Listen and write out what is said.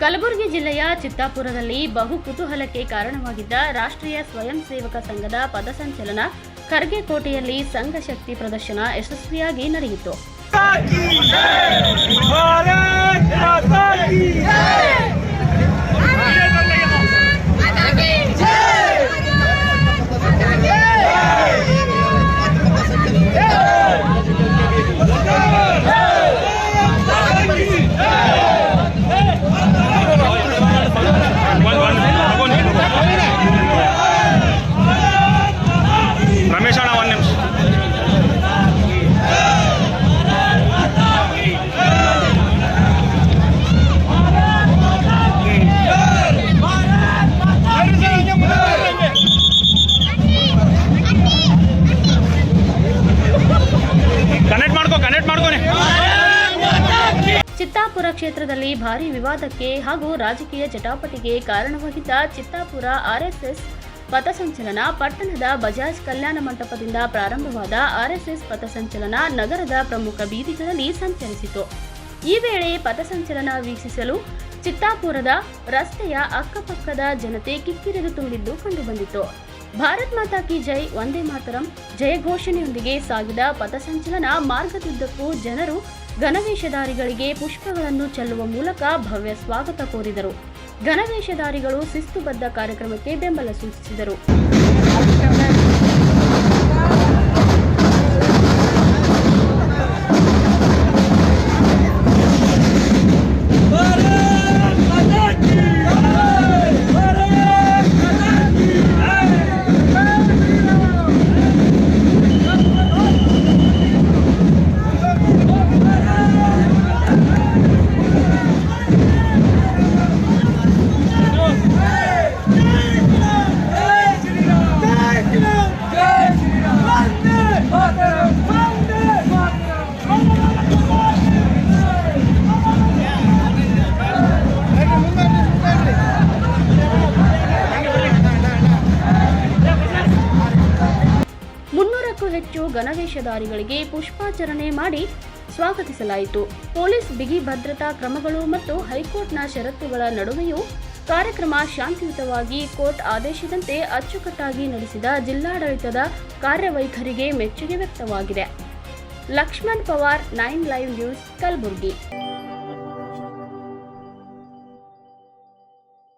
ಕಲಬುರಗಿ ಜಿಲ್ಲೆಯ ಚಿತ್ತಾಪುರದಲ್ಲಿ ಬಹು ಕುತೂಹಲಕ್ಕೆ ಕಾರಣವಾಗಿದ್ದ ರಾಷ್ಟ್ರೀಯ ಸ್ವಯಂ ಸೇವಕ ಸಂಘದ ಪದಸಂಚಲನ ಖರ್ಗೆ ಕೋಟೆಯಲ್ಲಿ ಸಂಘ ಶಕ್ತಿ ಪ್ರದರ್ಶನ ಯಶಸ್ವಿಯಾಗಿ ನಡೆಯಿತು. ಚಿತ್ತಾಪುರ ಕ್ಷೇತ್ರದಲ್ಲಿ ಭಾರಿ ವಿವಾದಕ್ಕೆ ಹಾಗೂ ರಾಜಕೀಯ ಚಟಾಪಟಿಗೆ ಕಾರಣವಾಗಿದ್ದ ಚಿತ್ತಾಪುರ ಆರ್ಎಸ್ಎಸ್ ಪಥಸಂಚಲನ ಪಟ್ಟಣದ ಬಜಾಜ್ ಕಲ್ಯಾಣ ಮಂಟಪದಿಂದ ಪ್ರಾರಂಭವಾದ ಆರ್ಎಸ್ಎಸ್ ಪಥಸಂಚಲನ ನಗರದ ಪ್ರಮುಖ ಬೀದಿಗಳಲ್ಲಿ ಸಂಚರಿಸಿತು. ಈ ವೇಳೆ ಪಥಸಂಚಲನ ವೀಕ್ಷಿಸಲು ಚಿತ್ತಾಪುರದ ರಸ್ತೆಯ ಅಕ್ಕಪಕ್ಕದ ಜನತೆ ಕಿಕ್ಕಿರಿದು ತುಂಬಿದ್ದು ಕಂಡುಬಂದಿತು ಭಾರತ್ ಮಾತಾ ಕಿ ಜೈ, ವಂದೇ ಮಾತರಂ ಜಯಘೋಷಣೆಯೊಂದಿಗೆ ಸಾಗಿದ ಪಥಸಂಚಲನ ಮಾರ್ಗದುದ್ದಕ್ಕೂ ಜನರು ಗಣವೇಷಧಾರಿಗಳಿಗೆ ಪುಷ್ಪಗಳನ್ನು ಚೆಲ್ಲುವ ಮೂಲಕ ಭವ್ಯ ಸ್ವಾಗತ ಕೋರಿದರು. ಗಣವೇಷಧಾರಿಗಳು ಶಿಸ್ತುಬದ್ಧ ಕಾರ್ಯಕ್ರಮಕ್ಕೆ ಬೆಂಬಲ ಸೂಚಿಸಿದರು. ಮುನ್ನೂರಕ್ಕೂ ಹೆಚ್ಚು ಗಣವೇಷಧಾರಿಗಳಿಗೆ ಪುಷ್ಪಾಚರಣೆ ಮಾಡಿ ಸ್ವಾಗತಿಸಲಾಯಿತು. ಪೊಲೀಸ್ ಬಿಗಿ ಭದ್ರತಾ ಕ್ರಮಗಳು ಮತ್ತು ಹೈಕೋರ್ಟ್ನ ಷರತ್ತುಗಳ ನಡುವೆಯೂ ಕಾರ್ಯಕ್ರಮ ಶಾಂತಿಯುತವಾಗಿ ಕೋರ್ಟ್ ಆದೇಶದಂತೆ ಅಚ್ಚುಕಟ್ಟಾಗಿ ನಡೆಸಿದ ಜಿಲ್ಲಾಡಳಿತದ ಕಾರ್ಯವೈಖರಿಗೆ ಮೆಚ್ಚುಗೆ ವ್ಯಕ್ತವಾಗಿದೆ. Laxman Pawar nine live news Kalaburagi.